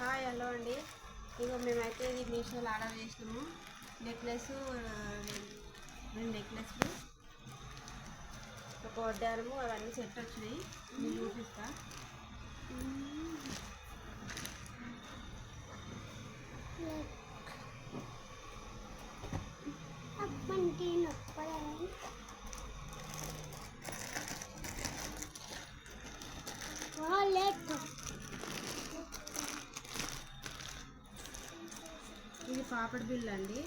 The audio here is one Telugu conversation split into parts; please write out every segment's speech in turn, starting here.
హాయ్ హలో అండి. ఇగో మేమైతే ఇది మీషోలో ఆర్డర్ చేసినాము. నెక్లెస్ రెండు నెక్లెస్లు. ఒక వడ్డారము అవన్నీ సెట్ వచ్చినాయి. నేను చూపిస్తా. అప్పంటి ఇది పాపడి బిల్ అండి.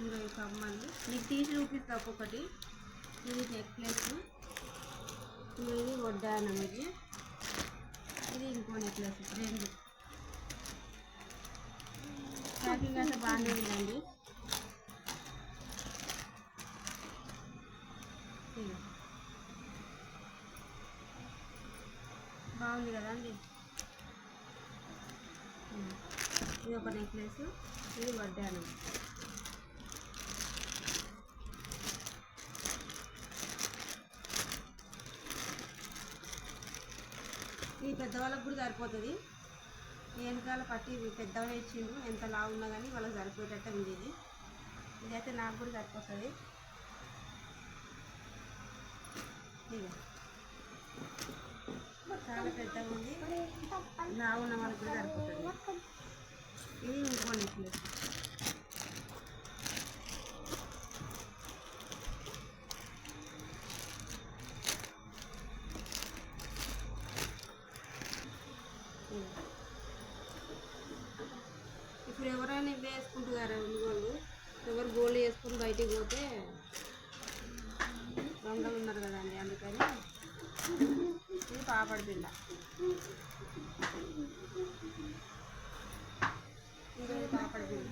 ఇంకా ఈ కమ్మలు. నీకు తీసి చూపిస్తా ఒక్కొక్కటి. ఇది నెక్లెస్ ఇది వడ్డానం ఇది. ఇది ఇంకో నెక్లెస్ రెండు. ప్యాకింగ్ అయితే బాగానే ఉందండి. బాగుంది కదండి అండి ఉమ్. ఇది ఒక నెక్లెస్ ఇది వడ్డానం ఇది పెద్దవాళ్ళకి కూడా సరిపోతుంది. వెనకాల పట్టి పెద్దగా ఇచ్చిండు ఎంత లావు ఉన్నా కానీ వాళ్ళకి సరిపోయేటట్టు ఉంది ఇది. ఇదైతే నాకు కూడా సరిపోతుంది. చాలా పెద్దగా ఉంది. లావు ఉన్న వాళ్ళకి కూడా సరిపోతుంది. ఇది ఇంకో నెక్లెస్ ఇప్పుడు ఎవరైనా ఇవి వేసుకుంటున్నారు వాళ్ళు ఎవరు గోల్డ్ వేసుకుని బయటికి పోతే దొంగలు ఉన్నారు కదండి అందుకని. ఇది పాపడి పిల్ల ఇంకా ఇది పాపడి పిల్ల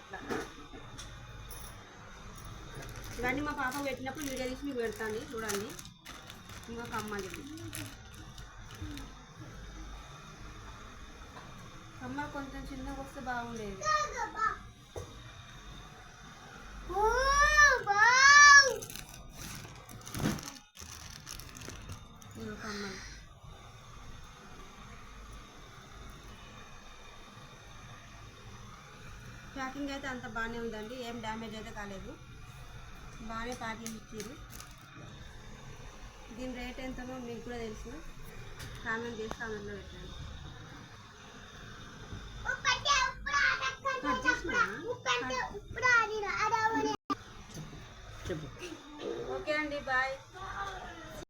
ఇట్లా. ఇవన్నీ మా పాప పెట్టినప్పుడు వీడియో తీసి మీకు పెడతాను. చూడండి. ఇంకొక అమ్మాలి అమ్మ కొంచెం చిన్నగా వస్తే బాగుండేది. ఇంకొక ప్యాకింగ్ అయితే అంత బాగానే ఉందండి. ఏం డ్యామేజ్ అయితే కాలేదు. బాగానే ప్యాకింగ్ ఇచ్చారు. దీని రేట్ ఎంతనో మీకు కూడా తెలుసు. కామెంట్ చేసి కామెంట్లో పెట్టండి. అడవని ఓకే అండి బాయ్.